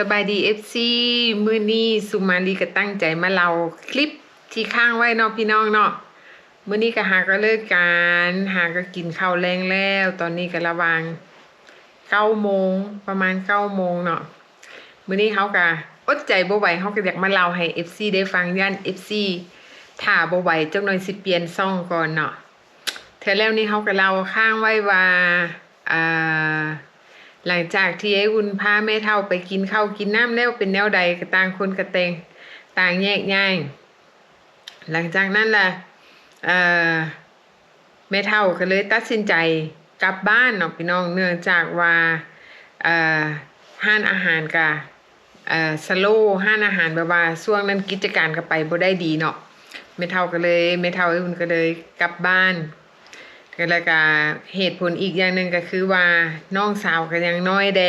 สบายดีเอฟซีมือนี้สุมาลีก็ตั้งใจมาเล่าคลิปที่ข้างไว้เนาะพี่น้องเนาะมือนี้ก็หาก็เลิกการหาก็กินข้าวแรงแล้ว ตอนนี้ก็ระวางเก้าโมงประมาณเก้าโมงเนาะมือนี้เขาก็อดใจบ่ไหวเขาก็อยากมาเล่าให้ FC ได้ฟังย่าน FC ถ้าบ่ไหวจักหน่อยสิเปลี่ยนซ่องก่อนเนาะเธอแล้วนี่เขาก็เล่าข้างไว้ว่าอ่า หลังจากที่ไอ้อุ่นพาแม่เท่าไปกินข้าวกินน้ำแล้วเป็นแนวใดก็ต่างคนกระเตงต่างแยกย้ายหลังจากนั้นล่ะเอ่อแม่เท่าก็เลยตัดสินใจกลับบ้านเนาะพี่น้องเนื่องจากว่าห้านอาหารกะสโลห้านอาหารแบบว่าช่วงนั้นกิจการก็ไปบ่ได้ดีเนาะแม่เท่าก็เลยแม่เท่าไอ้อุ่นก็เลยกลับบ้าน ก็แล้วก็เหตุผลอีกอย่างหนึ่งก็คือว่าน้องสาวก็ยังน้อยแด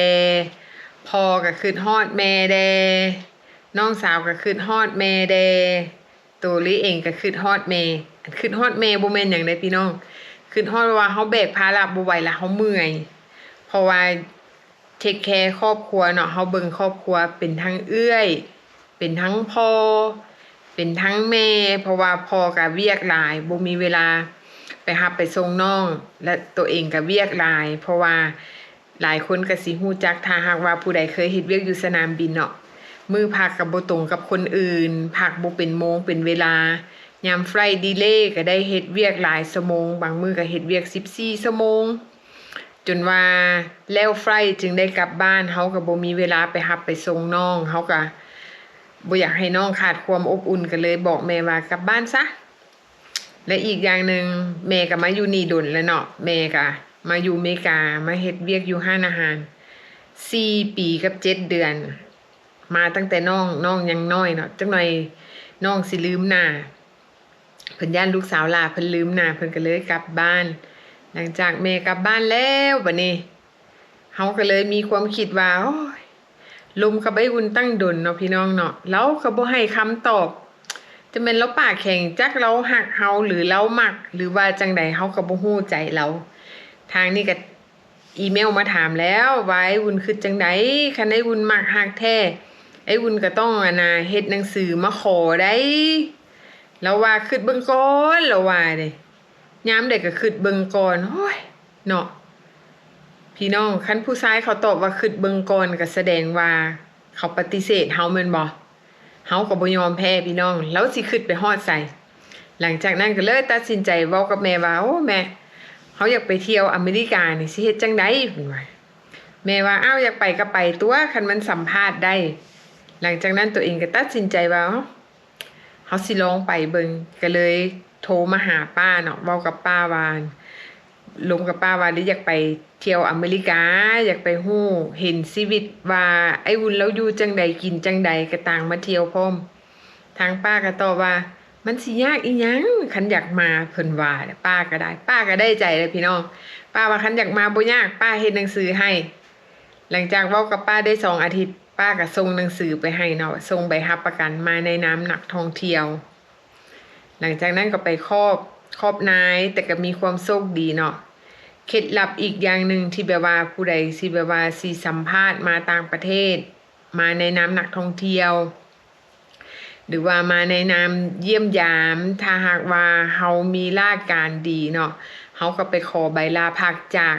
พ่อก็คือฮอดแม่แดน้องสาวก็คือฮอดแม่แดตัวลิเองก็คือฮอดแม่คือฮอดแม่บ่แม่นหยังใดพี่น้องคือฮอดว่าเฮาแบกภาระบ่ไหวแล้วเฮาเมื่อย เพราะว่าเทคแคร์ครอบครัวเนาะเฮาเบิ่งครอบครัวเป็นทั้งเอื้อย เป็นทั้งพ่อเป็นทั้งแม่ เพราะว่าพ่อก็เวียกหลายบ่มีเวลา ไปหับไปส่งน้อง และตัวเองก็เวียกลาย เพราะว่าหลายคนก็สิฮู้จักถ้าหากว่าผู้ใดเคยเฮ็ดเวียกอยู่สนามบินเนาะมือพักกับบ่ตรงกับคนอื่นพักบ่เป็นโมงเป็นเวลายามไฟดีเลย์ก็ได้เฮ็ดเวียกหลายชั่วโมง บางมือก็เฮ็ดเวียก14ชั่วโมง จนว่าแล้วไฟจึงได้กลับบ้านเฮาก็บ่มีเวลาไปหับไปส่งน้องเฮาก็บ่อยากให้น้องขาดความอบอุ่นก็เลยบอกแม่ว่ากลับบ้านซะ และอีกอย่างหนึ่งแม่ก็มาอยู่นี่ดนแล้วเนาะแม่ก็มาอยู่อเมริกามาเฮ็ดเวียกอยู่ห้านอาหารสี่ปีกับเจ็ดเดือน มาตั้งแต่น้องน้องยังน้อยเนาะจังหน่อยน้องสิลืมหน้าเพิ่นย่านลูกสาวลาเพิ่นลืมหน้าเพิ่นก็เลยกลับบ้าน หลังจากแม่กลับบ้านแล้วบัดนี้เฮาก็เลยมีความคิดว่าโอ้ยลมกับไอ้อุ่นตั้งดนเนาะพี่น้องเนาะแล้วก็บ่ให้คำตอบ จะเป็นเราปากแข็งจักเราหักเฮาหรือเราหมัก หรือว่าจังใดเฮาก็บ่ฮู้ใจเรา ทางนี้ก็อีเมลมาถามแล้วว่าไอ้วุนคือจังใดคันไอ้วุนมักหักแท้ไอ้วุนก็ต้องอนะเฮ็ดหนังสือมาขอได้แล้วว่าคิดเบิ่งก่อนแล้วว่าเด้ยามใดก็คิดเบิ่งก่อนโอ้ยเนาะพี่น้องคันผู้ชายเขาตอบว่าคิดเบิ่งก่อนก็แสดงว่า เขาปฏิเสธเฮาแม่นบ่ เฮาก็บ่ยอมแพ้พี่น้องแล้วสิขึ้นไปฮอดใส่ หลังจากนั้นก็เลยตัดสินใจเว้ากับแม่ว่าโอ้แม่เฮาอยากไปเที่ยวอเมริกานี่สิเฮ็ดจังได๋เพิ่นว่าแม่ว่าอ้าวอยากไปก็ไปตัวคันมันสัมภาษณ์ได้ หลังจากนั้นตัวเองก็ตัดสินใจว่าเอ้าเฮาสิลองไปเบิ่งก็เลยโทรมาหาป้าเนาะเว้ากับป้าว่าลงกับป้าว่าได้อยากไป เที่ยวอเมริกาอยากไปฮู้เห็นชีวิตว่าไอ้วุ้นแล้วอยู่จังใดกินจังใดก็ต่างมาเที่ยวพร้อมทางป้าก็ตอบว่า มันสิยากอีหยังคันอยากมาเพิ่นว่าป้าก็ได้ ป้าก็ได้ใจเลยพี่น้องป้าว่าคันอยากมาบ่ยากป้าเฮ็ดหนังสือให้ หลังจากเว้ากับป้าได้สองอาทิตย์ ป้าก็ส่งหนังสือไปให้เนาะส่งใบรับประกันมาในนามนักท่องเที่ยว หลังจากนั้นก็ไปครอบครอบนายแต่ก็มีความโชคดีเนาะ เคล็ดลับอีกอย่างหนึ่งที่แบบว่าผู้ใดที่แบบว่าสิสัมภาษณ์มาต่างประเทศ มาในนามนักท่องเที่ยว หรือว่ามาในนามเยี่ยมยาม ถ้าหากว่าเฮามีรากการดีเนาะเฮาก็ไปขอใบลาพักจาก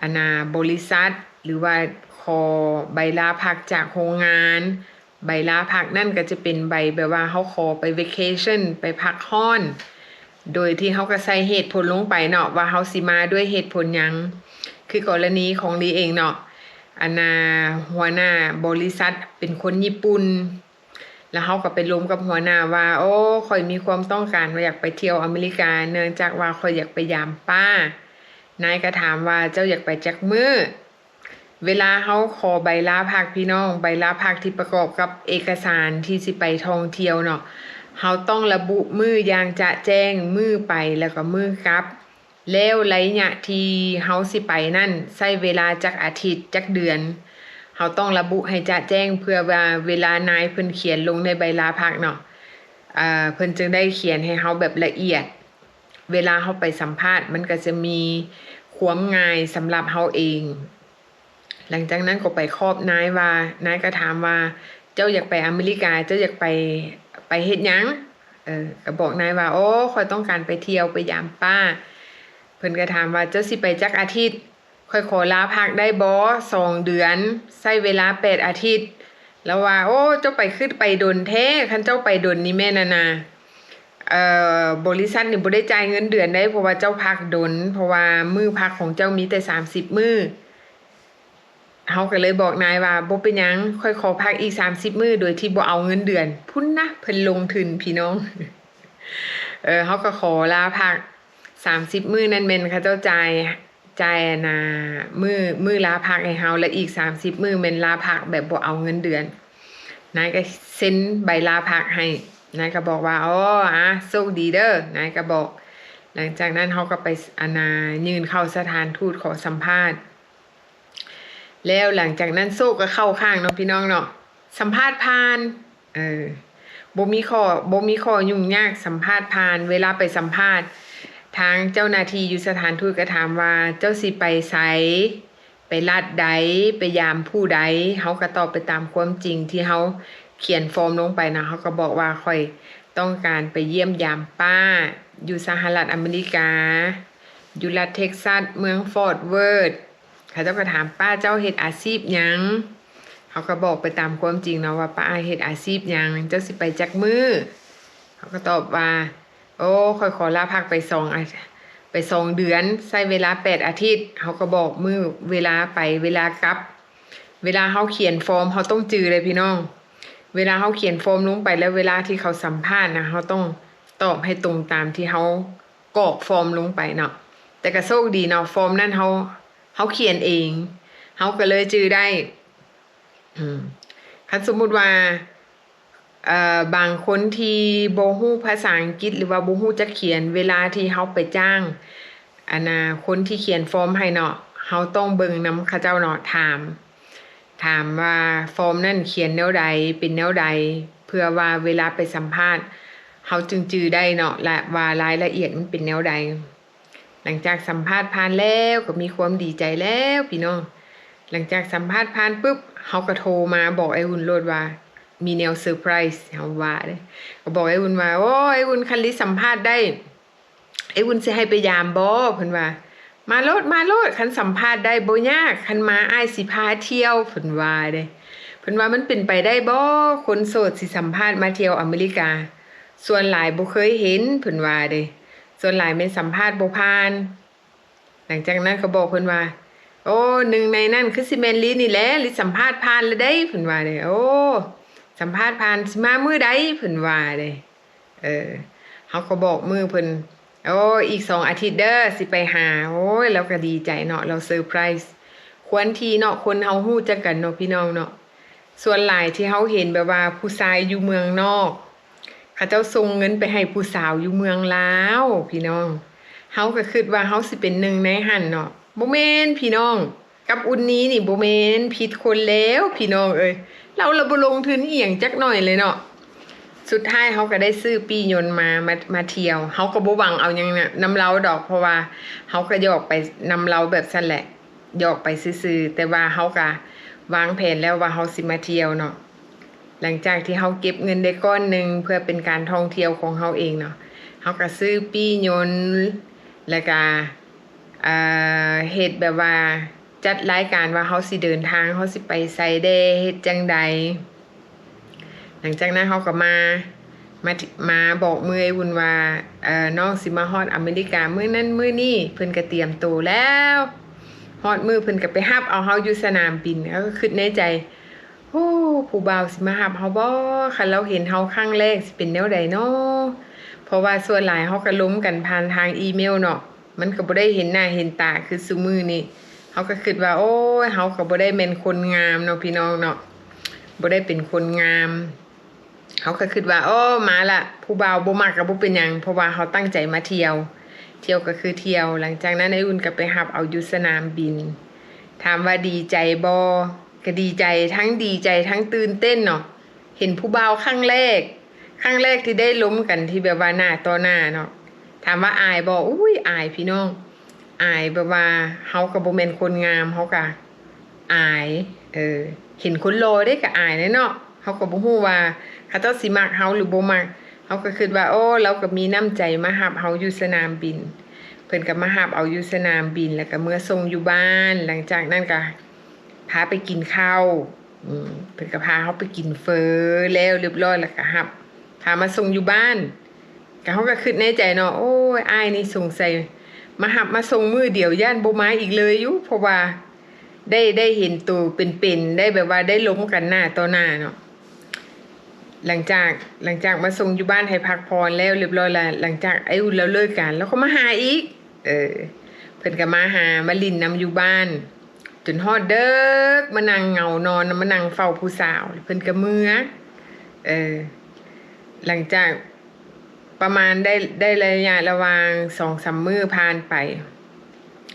อนาบริษัท หรือว่าขอใบลาพักจากโรงงานใบลาพักนั่นก็จะเป็นใบแบบว่าเฮาขอไป vacation ไปพักฮ้อน โดยที่เขาก็ใส่เหตุผลลงไปเนาะว่าเขาสิมาด้วยเหตุผลยัง คือกรณีของลีเองเนาะอันนาหัวหน้าบริษัทเป็นคนญี่ปุ่นแล้วเขาก็ไปล้มกับหัวหน้าว่า โอ้ข่อยมีความต้องการว่าอยากไปเที่ยวอเมริกา เนื่องจากว่าข่อยอยากไปยามป้านายก็ถามว่าเจ้าอยากไปจักมือเวลาเขาขอใบลาพักพี่น้อง ใบลาพักที่ประกอบกับเอกสารที่สิไปท่องเที่ยวเนาะ เขาต้องระบุมืออย่างจะแจ้งมือไปแล้วก็มือกลับ แล้วระยะที่เฮาสิไปนั่นใช้เวลาจักอาทิตย์จักเดือนเขาต้องระบุให้จะแจ้งเพื่อว่าเวลานายเพิ่นเขียนลงในใบลาพักเนาะอ่าเพิ่นจึงได้เขียนให้เฮาแบบละเอียด เวลาเฮาไปสัมภาษณ์ มันก็จะมีความง่ายสำหรับเฮาเอง หลังจากนั้นก็ไปครอบนายว่านายก็ถามว่าเจ้าอยากไปอเมริกาเจ้าอยากไป ไปเฮ็ดหยังเออก็บอกนายว่า โอ้คอยต้องการไปเที่ยวไปยามป้า เพิ่นก็ถามว่าเจ้าสิไปจักอาทิตย์ค่อยขอลาพักได้บ่สองเดือนใช้เวลาแปดอาทิตย์ แล้วว่า โอ้ เจ้าไปขึ้นไปดนแท้คันเจ้าไปดนนี่แม่นานาเอ่อบริษัทนี่บ่ได้จ่ายเงินเดือนได้เพราะว่าเจ้าพักดน เพราะว่ามือพักของเจ้ามีแต่สามสิบมือ เฮาก็เลยบอกนายว่าบ่เป็นหยังค่อยขอพักอีกสามสิบมือโดยที่บ่เอาเงินเดือน พุ่นนะเพิ่นลงทุนพี่น้อง เออเฮาก็ขอลาพักสามสิบมือนั่นแม่นเขาเจ้าจ่ายจ่ายนะมือมือลาพักให้เฮาและอีกสามสิบมือแม่นลาพักแบบบ่เอาเงินเดือนนายก็เซ็นใบลาพักให้นายก็บอกว่าอ๋ออะโชคดีเด้อนายก็บอก หลังจากนั้นเขาก็ไปอานายืนเข้าสถานทูตขอสัมภาษณ์ แล้วหลังจากนั้นโซ่ก็เข้าข้างเนาะพี่น้องเนาะสัมภาษณ์ผ่านเออบ่มีข้อบ่มีข้อยุ่งยากสัมภาษณ์ผ่านเวลาไปสัมภาษณ์ทางเจ้าหน้าที่อยู่สถานทูตก็ถามว่าเจ้าสิไปไสไปลาดใดไปยามผู้ใดเขาก็ตอบไปตามความจริงที่เขาเขียนฟอร์มลงไปนะเขาก็บอกว่าค่อยต้องการไปเยี่ยมยามป้า อยู่สหรัฐอเมริกา อยู่รัฐเท็กซัสเมืองฟอร์ตเวิร์ด เขาเจ้าก็ถามป้าเจ้าเฮ็ดอาชีพยังเขาก็บอกไปตามความจริงเนาะว่าป้าเฮ็ดอาชีพยังเจ้าสิไปจักมือเขาก็ตอบว่า โอ้คอยขอลาพักไปสองไปสองเดือนใช้เวลาแปดอาทิตย์เขาก็บอกมือเวลาไปเวลากลับ เวลาเขาเขียนฟอร์มเขาต้องจือเลยพี่น้อง เวลาเขาเขียนฟอร์มลงไปแล้วเวลาที่เขาสัมภาษณ์นะเขาต้องตอบให้ตรงตามที่เขากรอกฟอร์มลงไปเนาะแต่ก็โชคดีเนาะฟอร์มนั่นเขา เขาเขียนเอง เขาก็เลยจือได้คันสมมุติว่าบางคนที่บ่ฮู้ภาษาอังกฤษ หรือว่าบ่ฮู้จะเขียนเวลาที่เฮาไปจ้างอันนะคนที่เขียนฟอร์มให้เนาะเฮาต้องเบิ่งน้ำเขาเจ้าเนาะถาม ถามว่าฟอร์มนั่นเขียนแนวใดเป็นแนวใด เพื่อว่าเวลาไปสัมภาษณ์เฮาจึงจือได้เนาะและว่ารายละเอียดมันเป็นแนวใด หลังจากสัมภาษณ์ผ่านแล้วก็มีความดีใจแล้วพี่น้อง หลังจากสัมภาษณ์ผ่านปุ๊บเขาก็โทรมาบอกไอ้หุ่นโลดว่า มีแนวเซอร์ไพรส์เขาว่าเลยก็บอกไอ้หุ่นว่าโอ้ไอ้หุ่นคันลิสัมภาษณ์ได้ไอ้หุ่นสิให้ไปยามบ่เพิ่นว่า มาโลดมาโลดคันสัมภาษณ์ได้โบ่ยากคันมาอ้ายสิพาเที่ยวเพิ่นว่าเด้เพิ่นว่ามันเป็นไปได้บ่คนโสดสิสัมภาษณ์มาเที่ยวอเมริกา ส่วนหลายบ่เคยเห็นเพิ่นว่าเด้ ส่วนหลายแม่นสัมภาษณ์โบ่ผ่าน หลังจากนั้นก็บอกเพิ่นว่า โอ้หนึ่งในนั่นคือสิแมนลีนี่แหละลิสัมภาษณ์ผ่านแล้วได้เพิ่นว่าเด้โอ้สัมภาษณ์ผ่านสิมามื้อใดเพิ่นว่าเด้เออเขาก็บอกมือเพิ่นโอ้อีกสองอาทิตย์เด้อสิไปหา โอ้ยเราก็ดีใจเนาะเราเซอร์ไพรส์ควรทีเนาะคนเฮาฮู้จักกันเนาะพี่น้องเนาะส่วนหลายที่เฮาเห็นแบบว่าผู้ชายอยู่เมืองนอก ขาเจ้าส่งเงินไปให้ผู้สาวอยู่เมืองลาวพี่น้องเฮาก็คิดว่าเฮาสิเป็นหนึ่งในหันเนาะบ่แม่นพี่น้อง กับอุ่นนี้นี่บ่แม่นผิดคนแล้วพี่น้องเอ้ยเราละบ่ลงทุนเอียงจักหน่อยเลยเนาะสุดท้ายเฮาก็ได้ซื้อปียนต์มามามาเที่ยวเฮาก็บ่หวังเอาหยังน่ะนำเราดอกเพราะว่าเฮาก็หยอกไปนำเราแบบซั่นแหละหยอกไปซื่อๆแต่ว่าเฮาก็วางแผนแล้วว่าเฮาสิมาเที่ยวเนาะ หลังจากที่เขาเก็บเงินได้ก้อนหนึ่งเพื่อเป็นการท่องเที่ยวของเขาเองเนาะเขาก็ซื้อปี้ยนต์แล้วก็เอ่อเฮ็ดแบบว่าจัดรายการว่าเขาสิเดินทางเขาสิไปไซเดเฮ็ดจังใด หลังจากนั้นเขาก็มามามาบอกมือไอ้วุ่นว่าเอ่อน้องสิมาฮอดอเมริกามื้อนั้นมื้อนี้เพิ่นก็เตรียมตัวแล้วฮอดมือเพิ่นก็ไปฮับเอาเฮาอยู่สนามบินแล้วก็คิดในใจ โอ้ผู้บ่าวสิมาหับเฮาบ่คันเราเห็นเฮาครั้งแรกสิเป็นแนวใดเนาะเพราะว่าส่วนหลายเฮาก็ล้มกันผ่านทางอีเมลเนาะมันก็บ่ได้เห็นหน้าเห็นตาคือซุมือนี้เฮาก็คิดว่า โอ้ยเฮาก็บ่ได้แม่นคนงามเนาะพี่น้องเนาะบ่ได้เป็นคนงามเฮาก็คิดว่า โอ้มาละผู้บ่าวบ่มักก็บ่เป็นหยังเพราะว่าเฮาตั้งใจมาเที่ยว เที่ยวก็คือเที่ยว หลังจากนั้นไอ้อุ่นก็ไปหับเอาอยู่สนามบิน ถามว่าดีใจบ่ ก็ดีใจทั้งดีใจทั้งตื่นเต้นเนาะเห็นผู้บ่าวครั้งแรกครั้งแรกที่ได้ล้มกันที่แบบว่าหน้าต่อหน้าเนาะถามว่าอายบ่อุ้ยอายพี่น้อง อายแบบว่าเฮาก็บ่แมนคนงามเฮาก็อายเออเห็นคนรอได้ก็อายแน่เนาะเขาก็บ่ฮู้ว่าเขาเจ้าสิมักเฮาหรือบ่มักเขาก็คิดว่า โอ้เราก็มีน้ำใจมารับเฮาอยู่สนามบิน เพิ่นก็มารับเอาอยู่สนามบินแล้วก็เมื่อส่งอยู่บ้าน หลังจากนั้นก็ พาไปกินข้าวเพิ่นก็พาเฮาไปกินเฟอแล้วเรียบร้อยแล้วก็รับพามาส่งอยู่บ้านก็เฮาก็คิดในใจเนาะโอ้ยอ้ายนี่สงสัยมาหับมาส่งมือเดียวย่านโบ่มาอีกเลยอยู่เพราะว่าได้ได้เห็นตัวเป็นๆได้แบบว่าได้ล้มกันหน้าต่อหน้าเนาะหลังจากหลังจากมาส่งอยู่บ้านให้พักพรแล้วเรียบร้อยแล้วหลังจากไอ้อุ่นแล้วเลิกกัน แล้วก็มาหาอีก เออเพิ่นก็มาหามาลินนำอยู่บ้าน จนฮอดเด้กมานั่งเงานอนมานั่งเฝ้าผู้สาว เพิ่นก็เมือเออ หลังจากประมาณได้ได้ระยะระว่างสองสามมือผ่านไป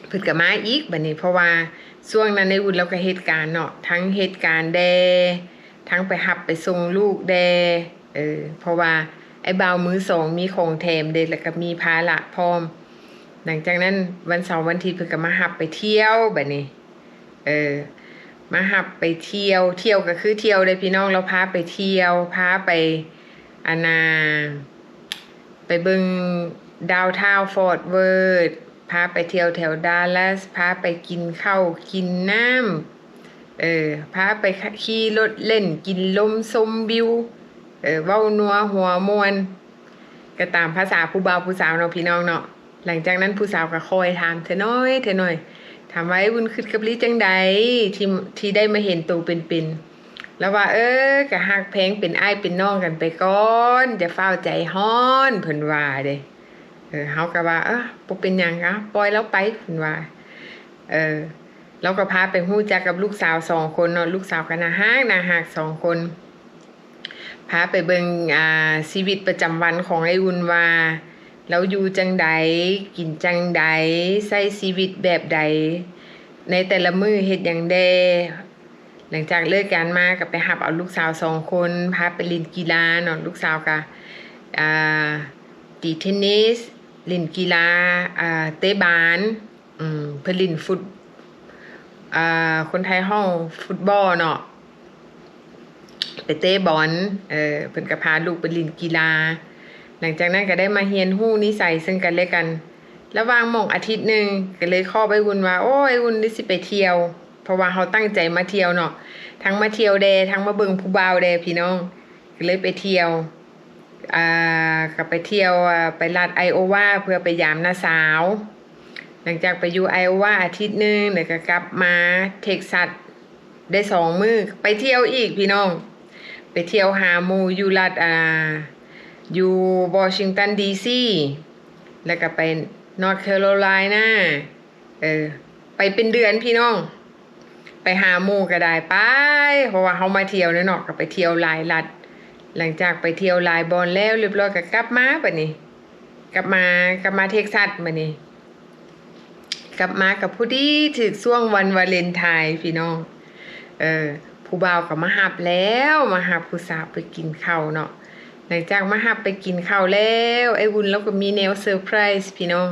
เพิ่นก็มาอีกบัดนี้เพราะว่าช่วงนั้นในอุ่นเราก็เหตุการณ์เนาะทั้งเหตุการณ์แดทั้งไปหับไปส่งลูกแดเออเพราะว่าไอ้บ่าวมือสองมีของแถมเด็ดแล้วก็มีภาระพร้อม หลังจากนั้นวันเสาร์วันอาทิตย์เพิ่นก็มาหับไปเที่ยวแบบนี้ เออ มาหับไปเที่ยว เที่ยวก็คือเที่ยวเลยพี่น้องเราพาไปเที่ยว พาไปอานา ไปเบิงดาวทาวฟอร์ดเวิร์ด พาไปเที่ยวแถวดัลลัส พาไปกินข้าวกินน้ำ เออ พาไปขี่รถเล่นกินลมชมวิว เออ เว้านัวหัวมวนก็ตามภาษาผู้บ่าวผู้สาวเนาะพี่น้องเนาะ หลังจากนั้นผู้สาวก็คอยถามเธอน้อยเธอน่อย ถามว่าไอ้บุญคิดกับลิจังใดที่ที่ได้มาเห็นตัวเป็นๆแล้วว่า เออกะหักแพงเป็นไอ้เป็นน้องกันไปก่อนจะเฝ้าใจฮ้อนเพิ่นว่าเด้เออเฮาก็ว่า เออบ่เป็นหยังอะปล่อยแล้วไปเพิ่นว่า เออเราก็พาไปฮู้จักกับลูกสาวสองคนเนาะลูกสาวก็น่าฮักน่าฮักสองคนพาไปเบิงอ่าชีวิตประจำวันของไอ้อุ่นว่า เราอยู่จังใดกินจังใดใช้ชีวิตแบบใด ในแต่ละมือเฮ็ดหยังแดหลังจากเลิกการมาก็ไปหับเอาลูกสาวสองคนพาไปเล่นกีฬาเนาะลูกสาวก็อ่าตีเทนนิสเล่นกีฬาอ่าเตะบาสอืมเพิ่นเล่นฟุตอ่าคนไทยห้องฟุตบอลเนาะไปเตะบอลเออเพิ่นก็พาลูกไปเล่นกีฬา หลังจากนั้นก็ได้มาเรียนรู้นิสัยซึ่งกันและกัน ระหว่างหมองอาทิตย์หนึ่งก็เลยข้อไปวุ่นว่า โอ้ยวุ่นได้สิไปเที่ยว เพราะว่าเขาตั้งใจมาเที่ยวเนาะ ทั้งมาเที่ยวแดทั้งมาเบิ่งผู้บ่าวแดพี่น้อง ก็เลยไปเที่ยว อ่าก็ไปเที่ยวอ่าไปรัฐไอโอวาเพื่อไปยามน้าสาว หลังจากไปอยู่ไอโอวาอาทิตย์หนึ่งเดี๋ยวก็กลับมาเท็กซัสได้สองมือไปเที่ยวอีกพี่น้อง ไปเที่ยวหามูอยู่รัฐอ่า อยู่วอชิงตันดีซีแล้วก็ไปนอร์ทแคโรไลนาเออไปเป็นเดือนพี่น้อง ไปหาหมู่ก็ได้ไป เพราะว่าเขามาเที่ยวเนาะก็ไปเที่ยวหลายรัฐ หลังจากไปเที่ยวหลายบอลแล้วเรียบร้อยก็กลับมาปะนี่กลับมากลับมาเท็กซัสมานี่กลับมากับผู้ดีถึกช่วงวันวาเลนไทน์พี่น้อง เออผู้บ่าวก็มาหับแล้ว มาหับผู้สาวไปกินข้าวเนาะ หลังจากมาหับไปกินข้าวแล้ว ไอ้วุ้นแล้วก็มีแนวเซอร์ไพรส์พี่น้อง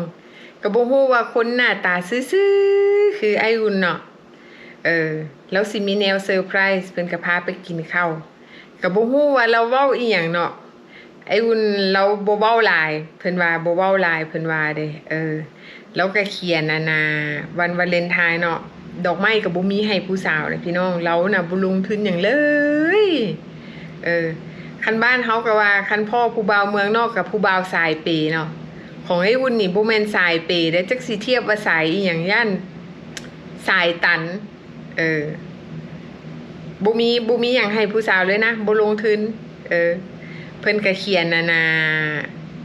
ก็บ่ฮู้ว่าคนหน้าตาซื่อๆคือไอ้วุ้นเนาะเออแล้วสิมีแนวเซอร์ไพรส์เพิ่นก็พาไปกินข้าวก็บ่ฮู้ว่าเราเว้าอีหยังเนาะไอ้วุ้นเราโบเว้าลาย เพิ่นว่าโบเว้าลายเพิ่นว่าเด้เออ แล้วก็เขียนนานาวันวาเลนไทน์เนาะดอกไม้ก็บ่มีให้ผู้สาวเลยพี่น้องเราน่ะบ่ลงทุนหยังเลย เออ คันบ้านเฮาก็ว่าคันพ่อผู้บ่าวเมืองนอกกับผู้บ่าวสายเปเนาะของไอ้วุ่นนี่บ่แม่นสายเปได้จักสิเทียบว่าสายอีหยังย่านสายตัน เออบ่มีบ่มีหยังให้ผู้สาวเลยนะบ่ลงทุนเออ เพิ่นก็เขียนนานา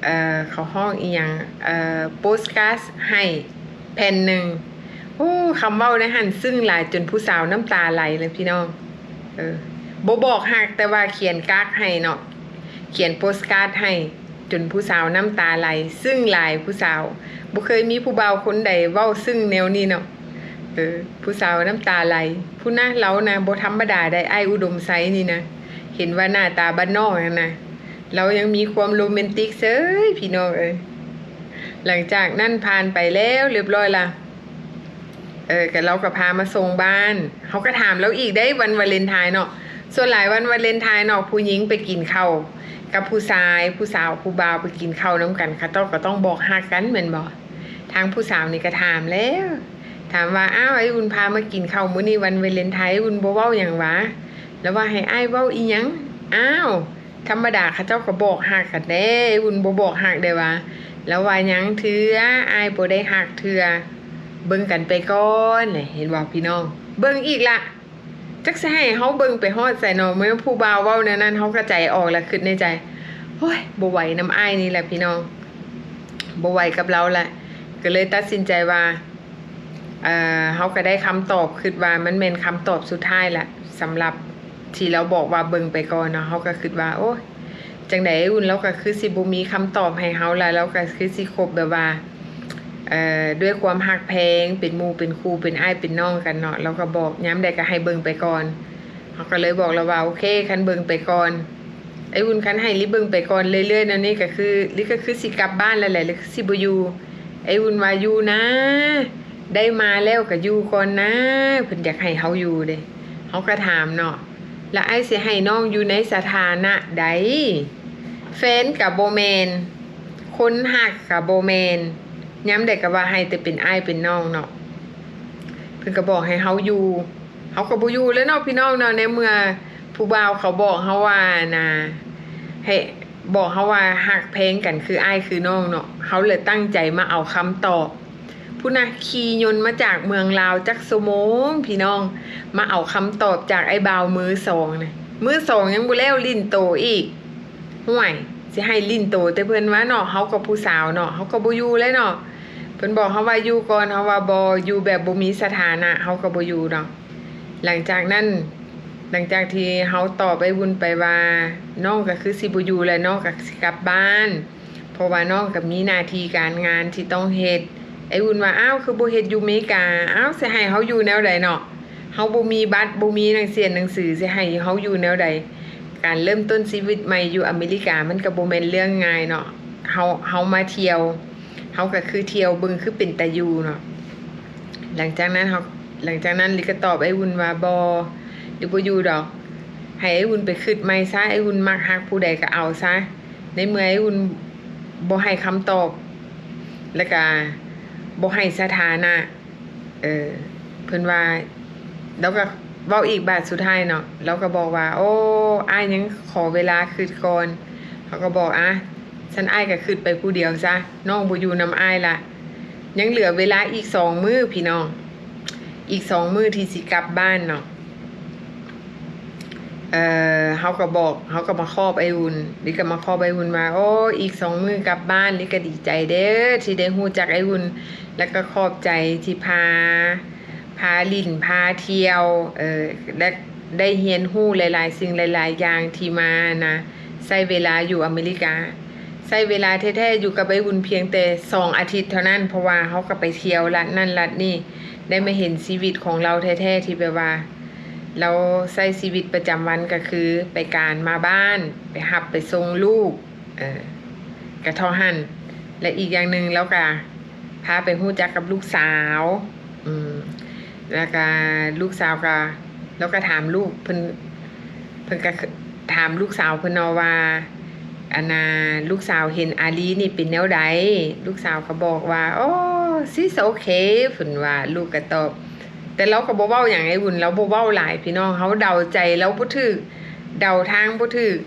เอ่อเขาห้องอีหยังเอ่อโปสการ์ดให้แผ่นหนึ่งโอ้คำเว้าในหันซึ่งหลายจนผู้สาวน้ำตาไหลเลยพี่น้อง เออ บบอกหักแต่ว่าเขียนการ์ดให้เนาะเขียนโปสการ์ดให้จนผู้สาวน้ำตาไหล ซึ่งหลายผู้สาวบ่เคยมีผู้บ่าวคนใดเว้าซึ่งแนวนี้เนาะเออผู้สาวน้ำตาไหล ผู้น่าเรานะบ่ธรรมดาได้ไอ้ายอุดมไซนี่นะเห็นว่าหน้าตาบ้านนอกนะเรายังมีความโรแมนติกเซ้ยพี่น้องเอ้ยหลังจากนั้นผ่านไปแล้วเรียบร้อยละเออกับเราก็พามาส่งบ้านเขาก็ถามแล้วอีกได้วันวาเลนไทน์เนาะ ส่วนหลายวันวาเลนไทน์เนาะผู้หญิงไปกินข้าวกับผู้ชายผู้สาวผู้บ่าวไปกินข้าวน้ำกันเขาต้องก็ต้องบอกฮักกันเหมือนบ่ทางผู้สาวนี่ก็ถามแล้ว ถามว่าอ้าวไอ้อุ่นพามากินข้าวมื้อนี้วันวาเลนไทน์ไอ้อุ่นบ่เว้าหยังวะแล้วว่าให้อ้เว้าอีหยังอ้าวธรรมดาเขาเจ้าก็บอกฮักกันเด้อุ่นบ่บอกฮักได้ว่าแล้วว่ายังเถืออ้บ่ได้ฮักเถือเบิ่งกันไปก่อนเห็นบ่พี่น้อง เบิ่งอีกละ จักสิให้เฮาเบิ่งไปฮอดใส่เนาะเมื่อผู้บ่าวเว้าแนวนั้นเฮาก็ใจออกแล้วคิดในใจโอ้ยบ่ไหวน้ำอ้ายนี่แหละพี่น้องบ่ไหวกับเราละก็เลยตัดสินใจว่าเอ่อเฮาก็ได้คำตอบคิดว่ามันแม่นคำตอบสุดท้ายละสำหรับที่เราบอกว่าเบิ่งไปก่อนเนาะเฮาก็คิดว่าโอ้ยจังไดอุ่นเราก็คือสิบ่มีคำตอบให้เฮาละแล้วก็คือสิคบแบบว่า ด้วยความหักแพงเป็นมูเป็นครูเป็นไอ้เป็นน้องกันเนาะเราก็บอกย้ำใดก็ให้เบิ่งไปก่อนเขาก็เลยบอกเราว่าโอเคคันเบิ่งไปก่อนไอ้วุ้นคันให้ลิเบิ่งไปก่อนเรื่อยๆนั่นนี่ก็คือลิก็คือสิกลับบ้านแล้วแหละลิสิบอยู่ไอ้วุ้นวายูนะ ได้มาแล้วก็อยู่ก่อนนะเพิ่นอยากให้เฮาอยู่เด้เขาก็ถามเนาะแล้วไอ้สิให้น้องอยู่ในสถานะใดแฟนกับโบแมนคนหักกับโบแมน ย้ำเด็กก็ว่าให้แต่เป็นไอ้เป็นน้องเนาะเพิ่นก็บอกให้เฮาอยู่เฮาก็บ่อยู่แล้วเนาะพี่น้องเนาะในเมื่อผู้บ่าวเขาบอกเฮาว่านะให้บอกเฮาว่าฮักเพลงกันคืออ้ายคือน้องเนาะเฮาเลยตั้งใจมาเอาคำตอบผู้น่ะขี่ยนต์มาจากเมืองลาวจักสมงพี่น้อง มาเอาคำตอบจากไอ้บ่าวมือสองนะมือสองยังบ่แล้วลิ้นโตอีกห่วยสิให้ลิ้นโตแต่เพิ่นว่าเนาะเฮากับผู้สาวเนาะเฮาก็บ่อยู่เลยเนาะ เพิ่นบอกเฮาว่าอยู่ก่อนเฮาว่าบ่อยู่แบบบ่มีสถานะเฮาก็บ่อยู่เนาะหลังจากนั้น หลังจากที่เฮาตอบไปวุ่นไปว่าน้องก็คือสิบ่อยู่แล้วน้องก็สิกลับบ้าน เพราะว่าน้องก็มีหน้าที่การงานที่ต้องเฮ็ดไอ้วุ่นว่าอ้าวคือบ่เฮ็ดอยู่อเมริกาอ้าวสิให้เฮาอยู่แนวใดเนาะเฮาบ่มีบัตรบ่มีหนังสือหนังสือสิให้เฮาอยู่แนวใดการเริ่มต้นชีวิตใหม่อยู่อเมริกามันก็บ่แม่นเรื่องง่ายเนาะเฮาเฮามาเที่ยว เฮาก็คือเที่ยวบิ่งคือเป็นตาอยู่เนาะหลังจากนั้นเฮาหลังจากนั้นลิก็ตอบไอ้วุ่นว่าบ่หรือบ่อยู่ดอก ให้ไอ้วุ่นไปคิดใหม่ซะไอ้วุ่นมักฮักผู้ใดก็เอาซะในเมื่อไอ้วุ่นบ่ให้คำตอบ แล้วก็บ่ให้สถานะเออเพิ่นว่าแล้วก็เว้าอีกบาทสุดท้ายเนาะแล้วก็บอกว่า โอ้อ้ายยังขอเวลาคิดก่อนเขาก็บอกอะ ฉันอ้ายก็คิดไปผู้เดียวซะน้องบ่อยู่นำอ้ายละยังเหลือเวลาอีกสองมื้อพี่น้อง อีกสองมื้อที่สิกลับบ้านเนาะเอ่อเขาก็บอกเขาก็มาครอบไอ้อุ่นลิก็มาครอบไอ้อุ่นมา โอ้อีกสองมื้อกลับบ้านลิก็ดีใจเด้อที่ได้ฮู้จักไอ้อุ่นแล้วก็ขอบใจที่พา พาลิ่นพาเที่ยว เออได้ได้เรียนรู้หลาย ๆ สิ่งหลาย ๆ อย่างที่มานะใช้เวลาอยู่อเมริกา ใช้เวลาแท้ๆอยู่กับไอ้วุนเพียงแต่สองอาทิตย์เท่านั้นเพราะว่าเขาก็ไปเที่ยวรัดนั่นรัดนี่ได้มาเห็นชีวิตของเราแท้ๆที่แบบว่า เราใช้ชีวิตประจำวันก็คือ ไปการมาบ้าน ไปหับไปส่งลูกเออกระท่อหันและอีกอย่างหนึ่งแล้วก็พาไปหู้จักกับลูกสาว อืมแล้วก็ลูกสาวก็แล้วก็ถามลูกเพิ่นเพิ่นก็ถามลูกสาวเพิ่นเนาว่า อันน่ะลูกสาวเห็นอาลีนี่เป็นแนวใดลูกสาวก็บอกว่าโอ้ซิสโอเคเพิ่นว่าลูกก็ตอบแต่เราก็บ่เว้าหยังไอ้บุญเราบ่เว้าหลายพี่น้องเขาเดาใจแล้วบ่ถูกเดาทางบ่ถูก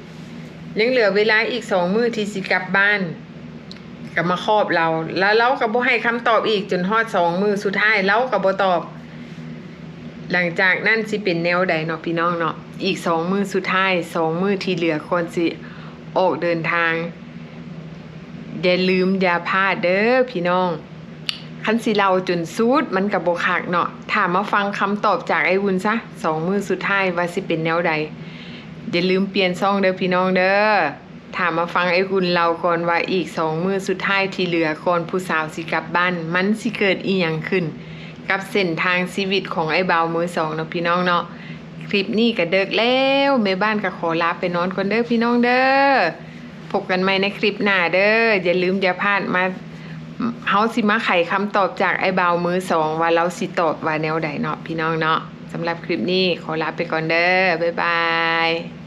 ยังเหลือเวลาอีกสองมื้อที่สิกลับบ้านก็มาครอบเรา แล้วเราก็บ่ให้คำตอบอีกจนฮอดสองมื้อสุดท้ายเราก็บ่ตอบ หลังจากนั่นสิเป็นแนวใดเนาะพี่น้องเนาะอีกสองมือสุดท้ายสองมือที่เหลือคนสิ ออกเดินทาง อย่าลืมอย่าพลาดเด้อพี่น้อง คันสิเราจนซูดมันกับบคักเนาะถามมาฟังคำตอบจากไอ้วุนซะสองมือสุดท้ายว่าสิเป็นแนวใด อย่าลืมเปลี่ยนซองเด้อพี่น้องเด้อถามมาฟังไอ้คุณเราก่อนว่าอีกสองมือสุดท้ายที่เหลือก่อนผู้สาวสิกลับบ้าน มันสิเกิดอีหยังขึ้น กับเส้นทางชีวิตของไอ้เบามือสองเนาะพี่น้องเนาะ คลิปนี้ก็เดิกแล้วแม่บ้านก็ขอลาไปนอนก่อนเด้อพี่น้องเด้อพบกันใหม่ในคลิปหน้าเด้ออย่าลืมอย่าพลาดมาเฮาสิมาไขคำตอบจากไอ้บ่าวมือสองว่าเราสิตอบว่าแนวใดเนาะพี่น้องเนาะสำหรับคลิปนี้ขอลาไปก่อนเด้อบ๊ายบาย